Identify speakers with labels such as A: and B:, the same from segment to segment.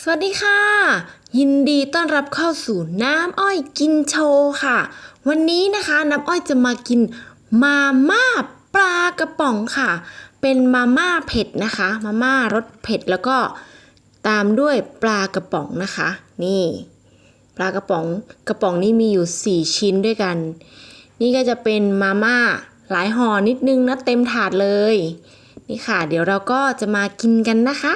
A: สวัสดีค่ะ ยินดีต้อนรับเข้าสู่น้ำอ้อยกินโชว์ค่ะ วันนี้นะคะน้ำอ้อยจะมากินมาม่าปลากระป๋องค่ะ เป็นมาม่าเผ็ดนะคะ มาม่ารสเผ็ดแล้วก็ตามด้วยปลากระป๋องนะคะ นี่ ปลากระป๋องกระป๋องนี้มีอยู่ 4 ชิ้นด้วยกัน นี่ก็จะเป็นมาม่าหลายห่อนิดนึงนะเต็มถาดเลย นี่ค่ะ เดี๋ยวเราก็จะมากินกันนะคะ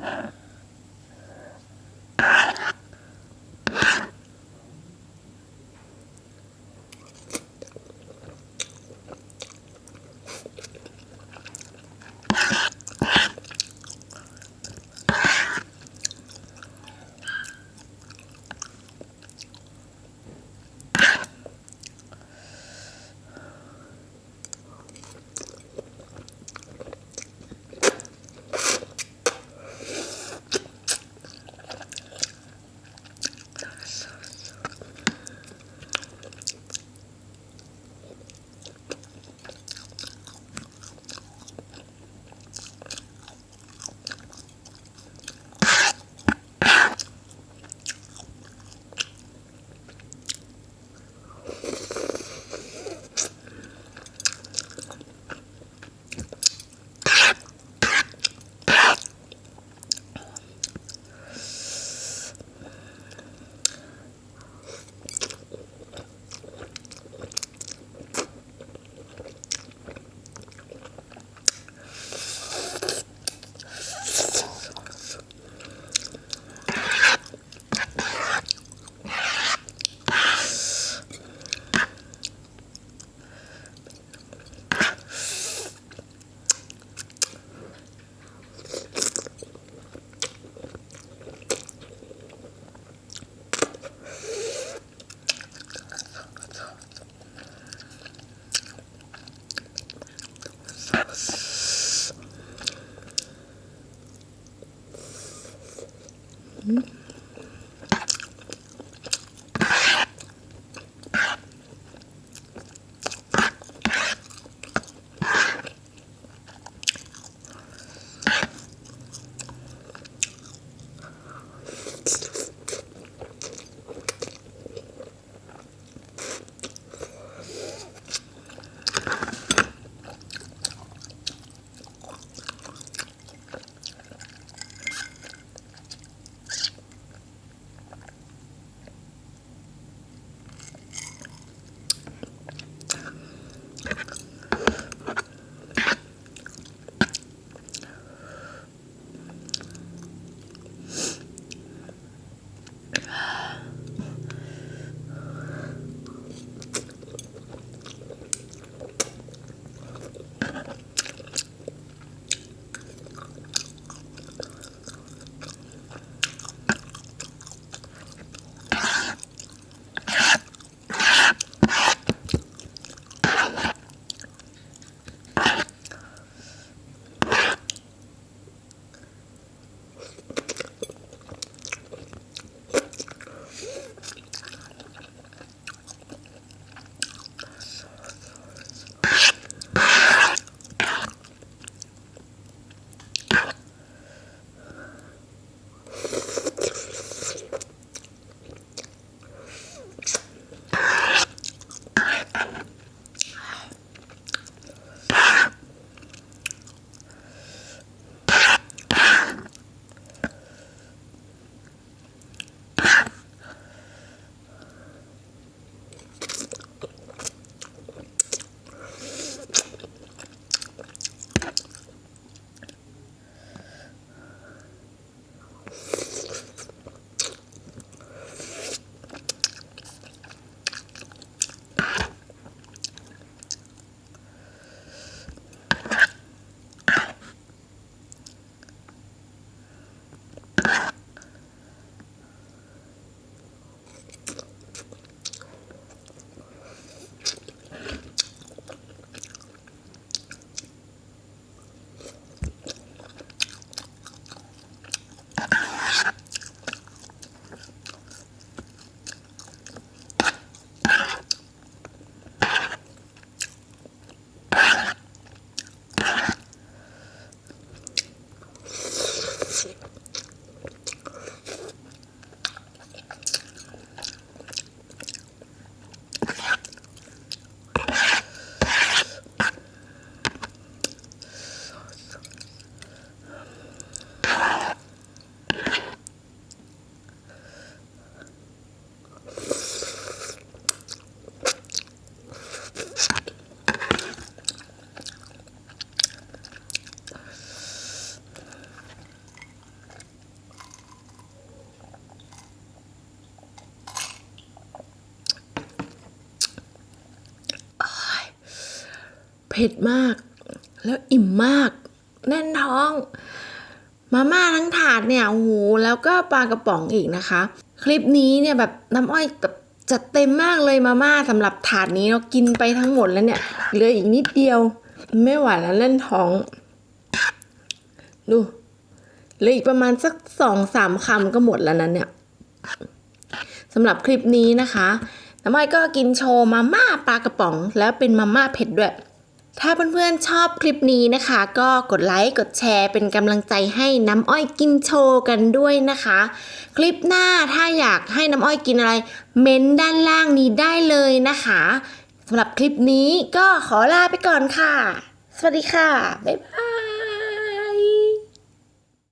A: Yeah. ผ็ดมาก แล้วอิ่มมาก แน่นท้อง มาม่าทั้งถาดเนี่ยโอ้โหแล้วก็ปลากระป๋องอีกนะคะ คลิปนี้เนี่ยแบบน้ำอ้อยแบบจัดเต็มมากเลยมาม่าสำหรับถาดนี้เรากินไปทั้งหมดแล้วเนี่ยเหลืออีกนิดเดียว ไม่ไหวแล้วเล่นท้อง ดูเหลืออีกประมาณสักสองสามคำก็หมดแล้วนะเนี่ยสำหรับคลิปนี้นะคะน้ำอ้อยก็กินโชว์มาม่าปลากระป๋อง แล้วเป็นมาม่าเผ็ดด้วย ถ้าเพื่อนๆชอบคลิปนี้นะคะ ก็กดไลค์กดแชร์เป็นกำลังใจให้น้ำอ้อยกินโชว์กันด้วยนะคะ คลิปหน้าถ้าอยากให้น้ำอ้อยกินอะไร เม้นด้านล่างนี้ได้เลยนะคะสำหรับคลิปนี้ก็ขอลาไปก่อนค่ะ สวัสดีค่ะ บ๊ายบาย